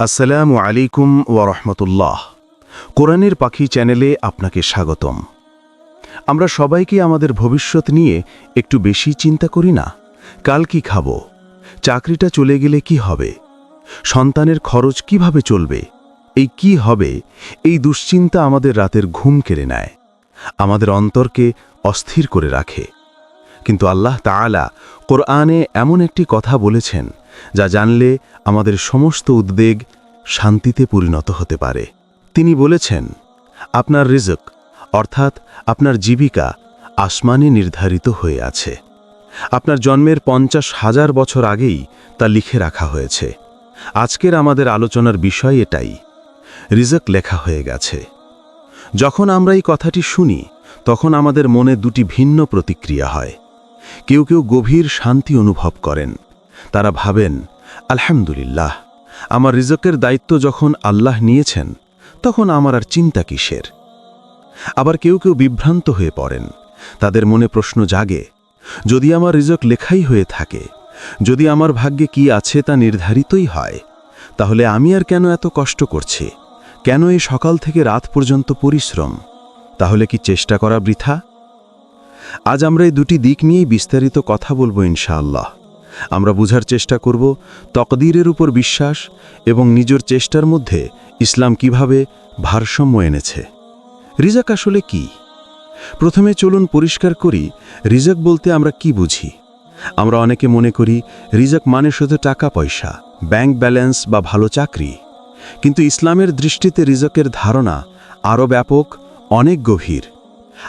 আসসালামু আলাইকুম ওরহমতুল্লাহ কোরআনের পাখি চ্যানেলে আপনাকে স্বাগতম। আমরা সবাইকে আমাদের ভবিষ্যৎ নিয়ে একটু বেশি চিন্তা করি না? কাল কি খাব? চাকরিটা চলে গেলে কি হবে? সন্তানের খরচ কীভাবে চলবে? এই কি হবে? এই দুশ্চিন্তা আমাদের রাতের ঘুম কেড়ে নেয়। আমাদের অন্তরকে অস্থির করে রাখে। কিন্তু আল্লাহ তাআলা কোরআনে এমন একটি কথা বলেছেন, যা জানলে আমাদের সমস্ত উদ্বেগ শান্তিতে পরিণত হতে পারে। তিনি বলেছেন, আপনার রিজক, অর্থাৎ আপনার জীবিকা, আসমানে নির্ধারিত হয়ে আছে। আপনার জন্মের পঞ্চাশ হাজার বছর আগেই তা লিখে রাখা হয়েছে। আজকের আমাদের আলোচনার বিষয় এটাই। রিজক লেখা হয়ে গেছে। যখন আমরা এই কথাটি শুনি, তখন আমাদের মনে দুটি ভিন্ন প্রতিক্রিয়া হয়। কেউ কেউ গভীর শান্তি অনুভব করেন। তারা ভাবেন, আলহামদুলিল্লাহ, আমার রিজকের দায়িত্ব যখন আল্লাহ নিয়েছেন, তখন আমার আর চিন্তা কিসের? আবার কেউ কেউ বিভ্রান্ত হয়ে পড়েন। তাদের মনে প্রশ্ন জাগে, যদি আমার রিজক লেখাই হয়ে থাকে, যদি আমার ভাগ্যে কি আছে তা নির্ধারিতই হয়, তাহলে আমি আর কেন এত কষ্ট করছি? কেন এই সকাল থেকে রাত পর্যন্ত পরিশ্রম? তাহলে কি চেষ্টা করা বৃথা? আজ আমরা এই দুটি দিক নিয়েই বিস্তারিত কথা বলব ইনশাআল্লাহ। আমরা বুঝার চেষ্টা করব তকদিরের উপর বিশ্বাস এবং নিজের চেষ্টার মধ্যে ইসলাম কীভাবে ভারসাম্য এনেছে। রিজাক আসলে কি? প্রথমে চলুন পরিষ্কার করি, রিজাক বলতে আমরা কি বুঝি? আমরা অনেকে মনে করি রিজাক মানে শুধু টাকা পয়সা, ব্যাংক ব্যালেন্স বা ভালো চাকরি। কিন্তু ইসলামের দৃষ্টিতে রিজকের ধারণা আরও ব্যাপক, অনেক গভীর।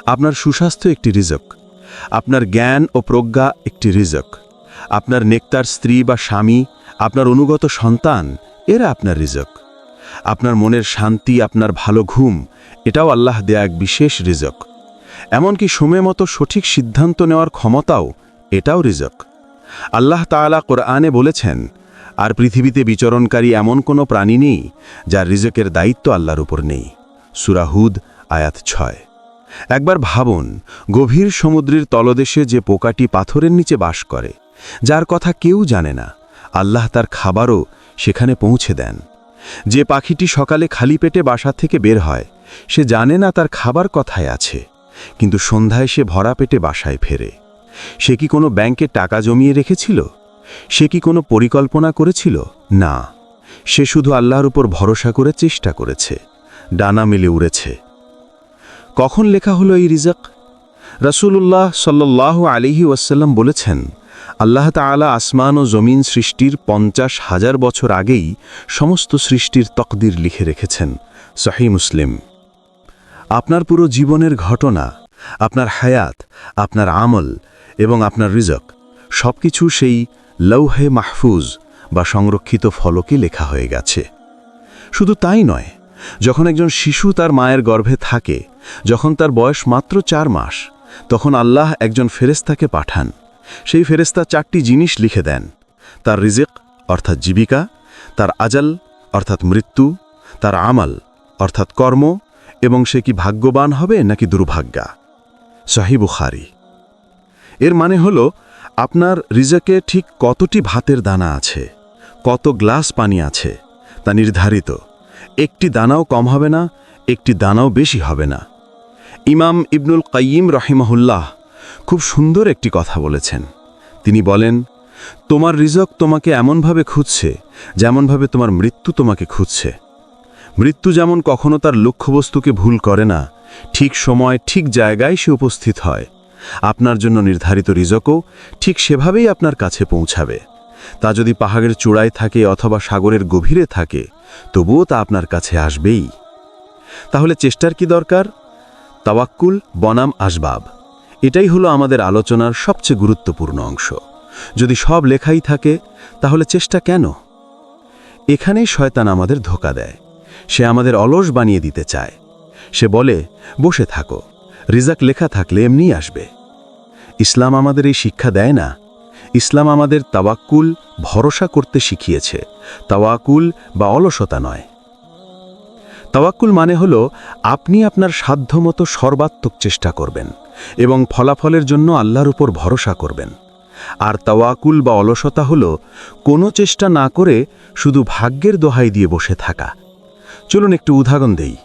আপনার সুস্বাস্থ্য একটি রিজক, আপনার জ্ঞান ও প্রজ্ঞা একটি রিজক, আপনার নেকতার স্ত্রী বা স্বামী, আপনার অনুগত সন্তান, এরা আপনার রিজক। আপনার মনের শান্তি, আপনার ভালো ঘুম, এটাও আল্লাহ দেয়া এক বিশেষ রিজক। এমনকি সময় মতো সঠিক সিদ্ধান্ত নেওয়ার ক্ষমতাও এটাও রিজক। আল্লাহ তাআলা কোরআনে বলেছেন, আর পৃথিবীতে বিচরণকারী এমন কোনো প্রাণী নেই, যার রিজকের দায়িত্ব আল্লাহর উপর নেই। সুরাহুদ আয়াত ছয়। একবার ভাবুন, গভীর সমুদ্রের তলদেশে যে পোকাটি পাথরের নিচে বাস করে, যার কথা কেউ জানে না, আল্লাহ তার খাবারও সেখানে পৌঁছে দেন। যে পাখিটি সকালে খালি পেটে বাসা থেকে বের হয়, সে জানে না তার খাবার কথায় আছে, কিন্তু সন্ধ্যায় সে ভরা পেটে বাসায় ফেরে। সে কি কোনো ব্যাংকে টাকা জমিয়ে রেখেছিল? সে কি কোনো পরিকল্পনা করেছিল? না, সে শুধু আল্লাহর উপর ভরসা করে চেষ্টা করেছে, ডানা মেলে উড়েছে। কখন লেখা হলো এই রিজাক? রসুল্লাহ সাল্লাহ আলিহি ওয়াসাল্লাম বলেছেন, আল্লাহ তাআলা আসমান ও জমিন সৃষ্টির পঞ্চাশ হাজার বছর আগেই সমস্ত সৃষ্টির তকদির লিখে রেখেছেন সহি মুসলিম। আপনার পুরো জীবনের ঘটনা, আপনার হায়াত, আপনার আমল এবং আপনার রিজক সবকিছু সেই লৌহে মাহফুজ বা সংরক্ষিত ফলকে লেখা হয়ে গেছে। শুধু তাই নয় যখন একজন শিশু তার মায়ের গর্ভে থাকে, যখন তার বয়স মাত্র চার মাস, তখন আল্লাহ একজন ফেরেস্তাকে পাঠান। সেই ফেরেস্তা চারটি জিনিস লিখে দেন। তার রিজিক, অর্থাৎ জীবিকা, তার আজাল, অর্থাৎ মৃত্যু, তার আমাল, অর্থাৎ কর্ম, এবং সে কি ভাগ্যবান হবে নাকি দুর্ভাগ্যা। সাহিবুখারি এর মানে হল, আপনার রিজকে ঠিক কতটি ভাতের দানা আছে, কত গ্লাস পানি আছে, তা নির্ধারিত। একটি দানাও কম হবে না, একটি দানাও বেশি হবে না। ইমাম ইবনুল কাইয়িম রহিমাহুল্লাহ খুব সুন্দর একটি কথা বলেছেন। তিনি বলেন, তোমার রিজক তোমাকে এমনভাবে খুঁজছে যেমনভাবে তোমার মৃত্যু তোমাকে খুঁজছে। মৃত্যু যেমন কখনো তার লক্ষ্যবস্তুকে ভুল করে না, ঠিক সময়, ঠিক জায়গায় সে উপস্থিত হয়। আপনার জন্য নির্ধারিত রিজকও ঠিক সেভাবেই আপনার কাছে পৌঁছাবে। তা যদি পাহাড়ের চূড়ায় থাকে অথবা সাগরের গভীরে থাকে, তবুও তা আপনার কাছে আসবেই। তাহলে চেষ্টার কি দরকার? তাওয়াক্কুল, বনাম, আসবাব। এটাই হলো আমাদের আলোচনার সবচেয়ে গুরুত্বপূর্ণ অংশ। যদি সব লেখাই থাকে, তাহলে চেষ্টা কেন? এখানেই শয়তান আমাদের ধোকা দেয়। সে আমাদের অলস বানিয়ে দিতে চায়। সে বলে, বসে থাকো। রিজাক লেখা থাকলে এমনিই আসবে। ইসলাম আমাদের এই শিক্ষা দেয় না। ইসলাম আমাদের তাওয়াক্কুল, ভরসা করতে শিখিয়েছে। তাওয়াকুল বা অলসতা নয়। তাওয়াক্কুল মানে হল, আপনি আপনার সাধ্যমতো সর্বাত্মক চেষ্টা করবেন এবং ফলাফলের জন্য আল্লাহর উপর ভরসা করবেন। আর তাওয়াকুল বা অলসতা হল, কোনো চেষ্টা না করে শুধু ভাগ্যের দোহাই দিয়ে বসে থাকা। চলুন একটু উদাহরণ দেই।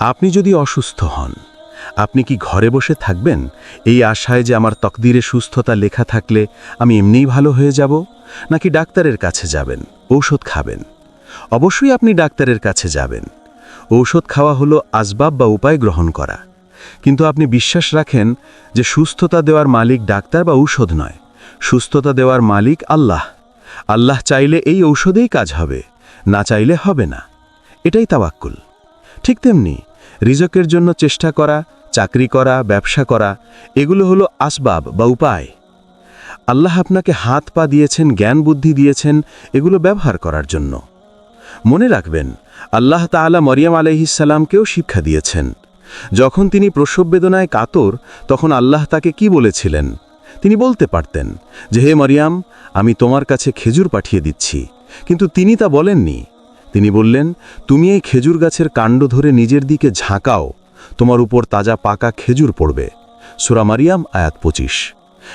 আপনি যদি অসুস্থ হন আপনি কি ঘরে বসে থাকবেন? এই আশায় যে আমার তকদিরে সুস্থতা লেখা থাকলে আমি এমনিই ভালো হয়ে যাব? নাকি ডাক্তারের কাছে যাবেন, ঔষধ খাবেন? অবশ্যই আপনি ডাক্তারের কাছে যাবেন। ঔষধ খাওয়া হলো আসবাব বা উপায় গ্রহণ করা। কিন্তু আপনি বিশ্বাস রাখেন যে সুস্থতা দেওয়ার মালিক ডাক্তার বা ঔষধ নয়। সুস্থতা দেওয়ার মালিক আল্লাহ। আল্লাহ চাইলে এই ঔষধেই কাজ হবে, না চাইলে হবে না। এটাই তাওয়াক্কুল। ঠিক তেমনি রিজকের জন্য চেষ্টা করা চাকরি করা, ব্যবসা করা, এগুলো হলো আসবাব বা উপায়। আল্লাহ আপনাকে হাত পা দিয়েছেন, জ্ঞান বুদ্ধি দিয়েছেন, এগুলো ব্যবহার করার জন্য। মনে রাখবেন, আল্লাহ তাআলা মরিয়াম আলাইহিসাল্লামকেও শিক্ষা দিয়েছেন। যখন তিনি প্রসব বেদনায় কাতর, তখন আল্লাহ তাকে কি বলেছিলেন? তিনি বলতে পারতেন, যে হে মরিয়াম, আমি তোমার কাছে খেজুর পাঠিয়ে দিচ্ছি। কিন্তু তিনি তা বলেননি। তিনি বললেন, তুমি এই খেজুর গাছের কাণ্ড ধরে নিজের দিকে ঝাঁকাও তোমার উপর তাজা পাকা খেজুর পড়বে। সুরা মারিয়াম, আয়াত পঁচিশ।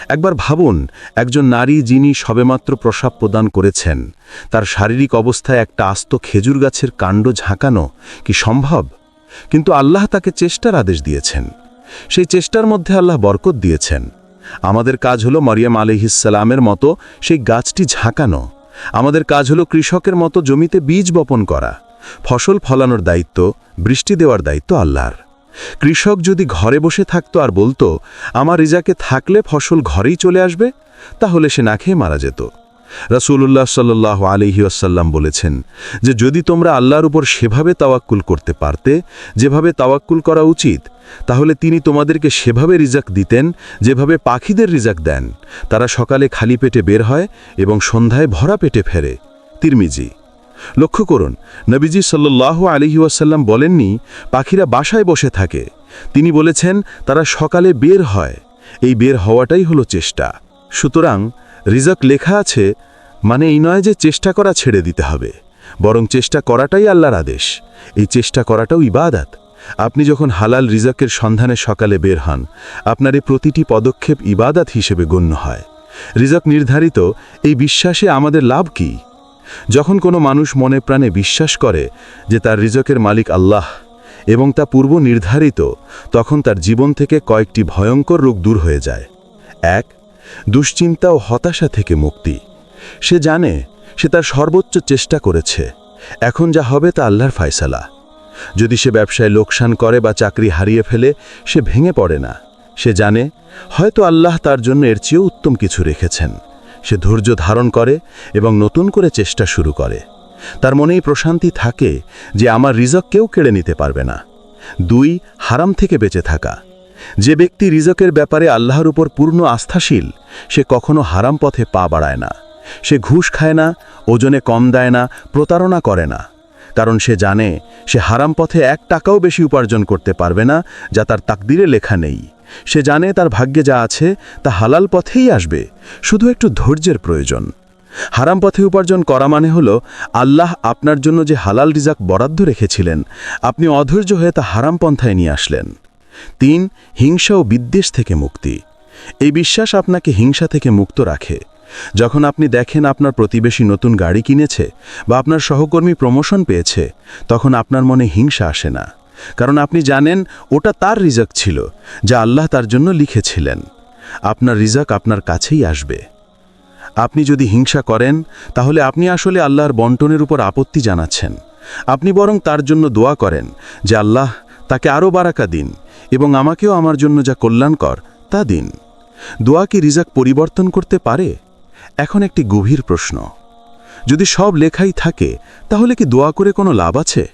একবার ভাবুন, একজন নারী যিনি সবেমাত্র প্রসাব প্রদান করেছেন, তার শারীরিক অবস্থায় একটা আস্ত খেজুর গাছের কাণ্ড ঝাঁকানো কি সম্ভব? কিন্তু আল্লাহ তাকে চেষ্টার আদেশ দিয়েছেন। সেই চেষ্টার মধ্যে আল্লাহ বরকত দিয়েছেন। আমাদের কাজ হলো মরিয়াম আলিহিসালামের মতো সেই গাছটি ঝাঁকানো। আমাদের কাজ হলো কৃষকের মতো জমিতে বীজ বপন করা। ফসল ফলানোর দায়িত্ব, বৃষ্টি দেওয়ার দায়িত্ব আল্লাহর। কৃষক যদি ঘরে বসে থাকতো আর বলতো, আমার রিজাকে থাকলে ফসল ঘরেই চলে আসবে, তাহলে সে না খেয়ে মারা যেত। রাসূলুল্লাহ সাল্লাহ আলিহি আসাল্লাম বলেছেন যে, যদি তোমরা আল্লাহর উপর সেভাবে তাওয়াক্কুল করতে পারতে, যেভাবে তাওয়াক্কুল করা উচিত, তাহলে তিনি তোমাদেরকে সেভাবে রিজাক দিতেন যেভাবে পাখিদের রিজাক দেন। তারা সকালে খালি পেটে বের হয় এবং সন্ধ্যায় ভরা পেটে ফেরে। তিরমিজি লক্ষ্য করুন, নবীজি সাল্লাহ আলিহি ওয়াসাল্লাম বলেননি, পাখিরা বাসায় বসে থাকে। তিনি বলেছেন, তারা সকালে বের হয়। এই বের হওয়াটাই হলো চেষ্টা। সুতরাং, রিজক লেখা আছে মানে এই নয় যে চেষ্টা করা ছেড়ে দিতে হবে, বরং চেষ্টা করাটাই আল্লাহর আদেশ। এই চেষ্টা করাটাও ইবাদাত। আপনি যখন হালাল রিজকের সন্ধানে সকালে বের হন, আপনার এই প্রতিটি পদক্ষেপ ইবাদাত হিসেবে গণ্য হয়। রিজক নির্ধারিত, এই বিশ্বাসে আমাদের লাভ কী? যখন কোনো মানুষ মনে প্রাণে বিশ্বাস করে যে তার রিজকের মালিক আল্লাহ এবং তা পূর্ব নির্ধারিত, তখন তার জীবন থেকে কয়েকটি ভয়ঙ্কর রোগ দূর হয়ে যায়। এক, দুশ্চিন্তা ও হতাশা থেকে মুক্তি। সে জানে সে তার সর্বোচ্চ চেষ্টা করেছে। এখন যা হবে তা আল্লাহর ফায়সালা। যদি সে ব্যবসায় লোকসান করে বা চাকরি হারিয়ে ফেলে, সে ভেঙে পড়ে না। সে জানে হয়তো আল্লাহ তার জন্য এর চেয়েও উত্তম কিছু রেখেছেন। সে ধৈর্য ধারণ করে এবং নতুন করে চেষ্টা শুরু করে। তার মনেই প্রশান্তি থাকে যে আমার রিজক কেউ কেড়ে নিতে পারবে না। দুই, হারাম থেকে বেঁচে থাকা। যে ব্যক্তি রিজকের ব্যাপারে আল্লাহর উপর পূর্ণ আস্থাশীল, সে কখনো হারাম পথে পা বাড়ায় না। সে ঘুষ খায় না, ওজনে কম দেয় না, প্রতারণা করে না। কারণ সে জানে, সে হারাম পথে এক টাকাও বেশি উপার্জন করতে পারবে না, যা তার তাকদিরে লেখা নেই। সে জানে তার ভাগ্যে যা আছে তা হালাল পথেই আসবে, শুধু একটু ধৈর্যের প্রয়োজন। হারাম পথে উপার্জন করা মানে হল, আল্লাহ আপনার জন্য যে হালাল রিজাক বরাদ্দ রেখেছিলেন, আপনি অধৈর্য হয়ে তা হারাম পন্থায় নিয়ে আসলেন। তিন, হিংসা ও বিদ্বেষ থেকে মুক্তি। এই বিশ্বাস আপনাকে হিংসা থেকে মুক্ত রাখে। যখন আপনি দেখেন আপনার প্রতিবেশী নতুন গাড়ি কিনেছে বা আপনার সহকর্মী প্রমোশন পেয়েছে, তখন আপনার মনে হিংসা আসে না। কারণ আপনি জানেন, ওটা তার রিজাক ছিল, যা আল্লাহ তার জন্য লিখেছিলেন। আপনার রিজাক আপনার কাছেই আসবে। আপনি যদি হিংসা করেন, তাহলে আপনি আসলে আল্লাহর বন্টনের উপর আপত্তি জানাচ্ছেন। আপনি বরং তার জন্য দোয়া করেন যে, আল্লাহ, তাকে আরও বারাকা দিন এবং আমাকেও আমার জন্য যা কল্যাণকর, তা দিন। দোয়া কি রিজাক পরিবর্তন করতে পারে? এখন একটি গভীর প্রশ্ন। যদি সব লেখাই থাকে, তাহলে কি দোয়া করে কোনো লাভ আছে?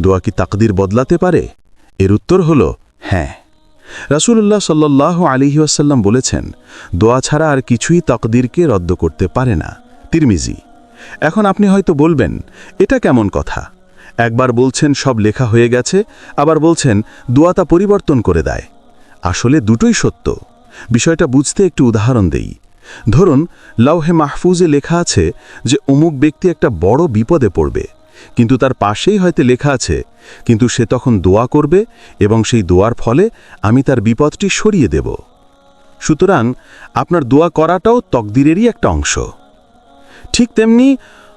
দোয়া কি তাকদির বদলাতে পারে? এর উত্তর হল হ্যাঁ। রাসূলুল্লাহ সাল্লাহ আলিহি আসাল্লাম বলেছেন, দোয়া ছাড়া আর কিছুই তাকদিরকে রদ্দ করতে পারে না। তিরমিজি, এখন আপনি হয়তো বলবেন, এটা কেমন কথা? একবার বলছেন সব লেখা হয়ে গেছে, আবার বলছেন দোয়া তা পরিবর্তন করে দেয়। আসলে দুটোই সত্য। বিষয়টা বুঝতে একটু উদাহরণ দেই। ধরুন, লাউহে মাহফুজে লেখা আছে যে, অমুক ব্যক্তি একটা বড় বিপদে পড়বে। কিন্তু তার পাশেই হয়তো লেখা আছে, কিন্তু সে তখন দোয়া করবে এবং সেই দোয়ার ফলে আমি তার বিপদটি সরিয়ে দেব। সুতরাং আপনার দোয়া করাটাও তকদিরেরই একটা অংশ। ঠিক তেমনি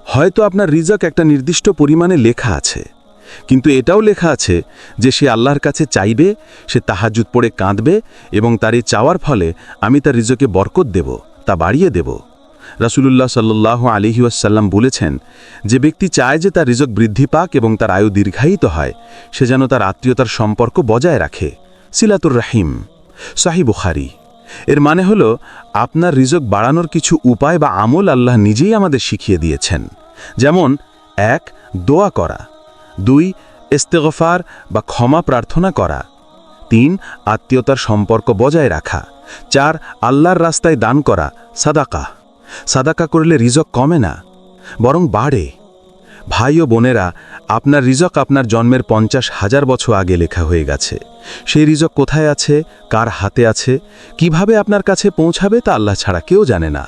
হয়তো আপনার রিজক একটা নির্দিষ্ট পরিমাণে লেখা আছে, কিন্তু এটাও লেখা আছে যে সে আল্লাহর কাছে চাইবে, সে তাহাজুত পড়ে কাঁদবে এবং তার এই চাওয়ার ফলে আমি তার রিজকে বরকত দেব, তা বাড়িয়ে দেব। রাসূলুল্লাহ সাল্লাহ আলিহি ওয়াসাল্লাম বলেছেন, যে ব্যক্তি চায় যে তার রিজক বৃদ্ধি পাক এবং তার আয়ু দীর্ঘায়িত হয়, সে যেন তার আত্মীয়তার সম্পর্ক বজায় রাখে। সিলাতুর রাহিম সাহি বুখারি। এর মানে হলো, আপনার রিজক বাড়ানোর কিছু উপায় বা আমল আল্লাহ নিজেই আমাদের শিখিয়ে দিয়েছেন। যেমন, এক, দোয়া করা। দুই, ইস্তেগফার বা ক্ষমা প্রার্থনা করা। তিন, আত্মীয়তার সম্পর্ক বজায় রাখা। চার, আল্লাহর রাস্তায় দান করা সাদাকা সাদাকা করলে রিজক কমে না, বরং বাড়ে। ভাই ও বোনেরা, আপনার রিজক আপনার জন্মের পঞ্চাশ হাজার বছর আগে লেখা হয়ে গেছে। সেই রিজক কোথায় আছে, কার হাতে আছে, কীভাবে আপনার কাছে পৌঁছাবে তা আল্লাহ ছাড়া কেউ জানে না।